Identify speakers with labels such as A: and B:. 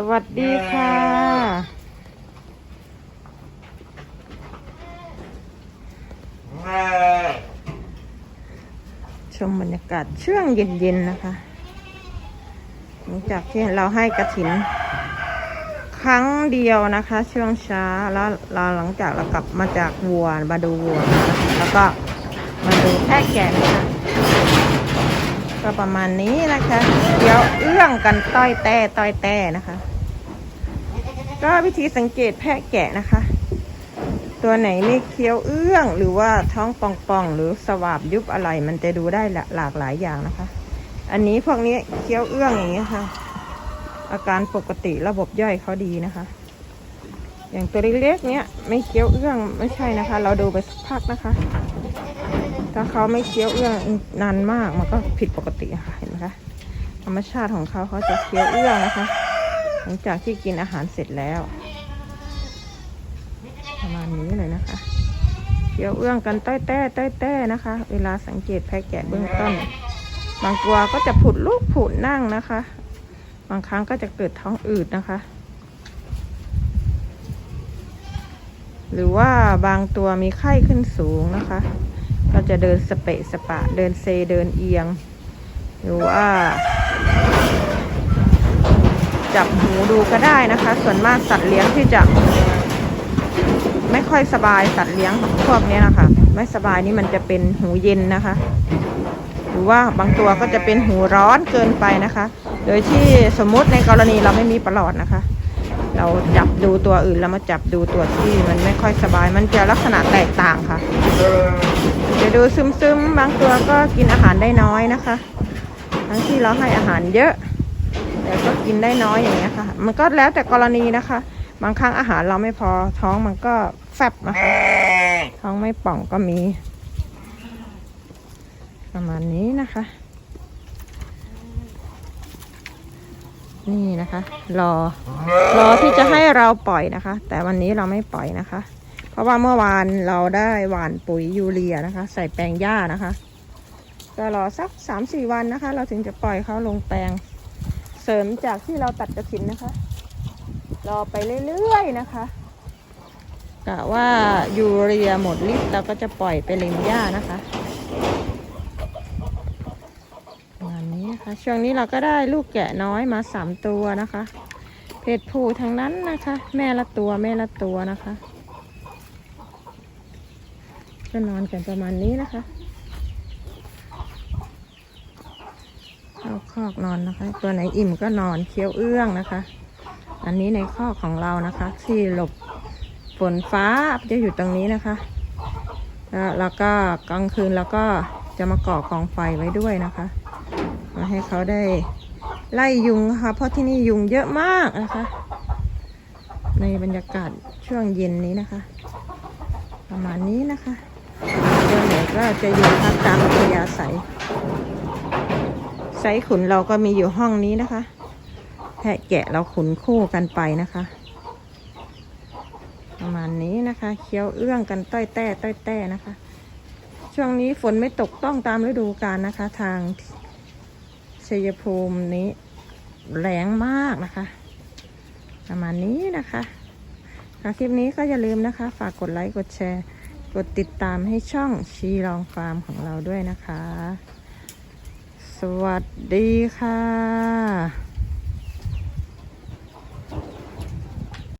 A: สวัสดีค่ะ ชมบรรยากาศช่วงเย็นๆนะคะ หลังจากที่เราให้กระถิน ครั้งเดียวนะคะ ช่วงเช้าแล้วเราหลังจากเรากลับมาจากวัวมาดูวัวนะคะแล้วก็มาดูแพะแกะนะคะ ก็ประมาณนี้นะคะเดี๋ยวเอื้องกันต้อยแต่ต้อยแต่นะคะ ก็วิธีสังเกตแพะแกะนะคะ ตัวไหนไม่เคี้ยวเอื้อง หรือว่าท้องป่องๆหรือสวาบยุบอะไร มันจะดูได้หลากหลายอย่างนะคะ อันนี้พวกนี้เคี้ยวเอื้องอย่างนี้ยค่ะ อาการปกติระบบย่อยเขาดีนะคะ อย่างตัวเล็กๆเนี้ยไม่เคี้ยวเอื้องไม่ใช่นะคะ เราดูไปสักพักนะคะ ถ้าเขาไม่เคี้ยวเอื้องนานมากมันก็ผิดปกติค่ะเห็นไหมคะธรรมชาติของเขาเขาจะเคี้ยวเอื้องนะคะ หลังจากที่กินอาหารเสร็จแล้ว ประมาณนี้เลยนะคะเคี้ยวเอื้องกันต้อยแต้ต้อยแต้นะคะ เวลาสังเกตแพะแกะเบื้องต้น บางตัวก็จะผุดลูกผุดนั่งนะคะ บางครั้งก็จะเกิดท้องอืดนะคะหรือว่าบางตัวมีไข้ขึ้นสูงนะคะ จะเดินสเปะสปะ เดินเซเดินเอียง หรือว่า จับหูดูก็ได้นะคะ ส่วนมากสัตว์เลี้ยงที่จะ ไม่ค่อยสบายสัตว์เลี้ยงพวกนี้นะคะ ไม่สบายนี่มันจะเป็นหูเย็นนะคะ หรือว่าบางตัวก็จะเป็นหูร้อนเกินไปนะคะ โดยที่สมมุติในกรณีเราไม่มีประหลอดนะคะเราจับดูตัวอื่นแล้วมาจับดูตัวที่มันไม่ค่อยสบายมันจะลักษณะแตกต่างค่ะ จะดูซึมๆ บางตัวก็กินอาหารได้น้อยนะคะ ทั้งที่เราให้อาหารเยอะ แต่ก็กินได้น้อยอย่างเงี้ยค่ะ มันก็แล้วแต่กรณีนะคะ บางครั้งอาหารเราไม่พอท้องมันก็แฟบนะคะ ท้องไม่ป่องก็มี ประมาณนี้นะคะ นี่นะคะ รอ รอที่จะให้เราปล่อยนะคะ แต่วันนี้เราไม่ปล่อยนะคะ เพราะว่าเมื่อวานเราได้หว่านปุ๋ยยูเรียนะคะ ใส่แปลงหญ้านะคะก็รอสักสามสี่วันนะคะ เราถึงจะปล่อยเขาลงแปลง เสริมจากที่เราตัดกระถินนะคะ รอไปเรื่อยๆนะคะกะว่ายูเรียหมดฤทธิ์เราก็จะปล่อยไปเล็มหญ้านะคะประมาณนี้นะคะช่วงนี้เราก็ได้ลูกแกะน้อยมาสามตัวนะคะ เพศผู้ทั้งนั้นนะคะ แม่ละตัวแม่ละตัวนะคะ ก็นอนกันประมาณนี้นะคะเข้าคอกนอนนะคะ ตัวไหนอิ่มก็นอนเคี้ยวเอื้องนะคะ อันนี้ในคอกของเรานะคะ ที่หลบฝนฟ้าจะอยู่ตรงนี้นะคะ แล้วก็กลางคืนเราก็จะมาก่อกองไฟไว้ด้วยนะคะ มาให้เขาได้ไล่ยุงนะคะเพราะที่นี่ยุงเยอะมากนะคะ ในบรรยากาศช่วงเย็นนี้นะคะ ประมาณนี้นะคะ ตัวไหนก็จะอยู่พักตามอัธยาศัยไซขุนเราก็มีอยู่ห้องนี้นะคะ แพะแกะเราขุนคู่กันไปนะคะ ประมาณนี้นะคะเคี้ยวเอื้องกันต้อยแต้ต้อยแต้นะคะ ช่วงนี้ฝนไม่ตกต้องตามฤดูกาลนะคะ ทางชัยภูมินี้แรงมากนะคะ ประมาณนี้นะคะคลิปนี้ก็อย่าลืมนะคะ ฝากกดไลค์กดแชร์ กดติดตามให้ช่องชีลองฟาร์มของเราด้วยนะคะ สวัสดีค่ะ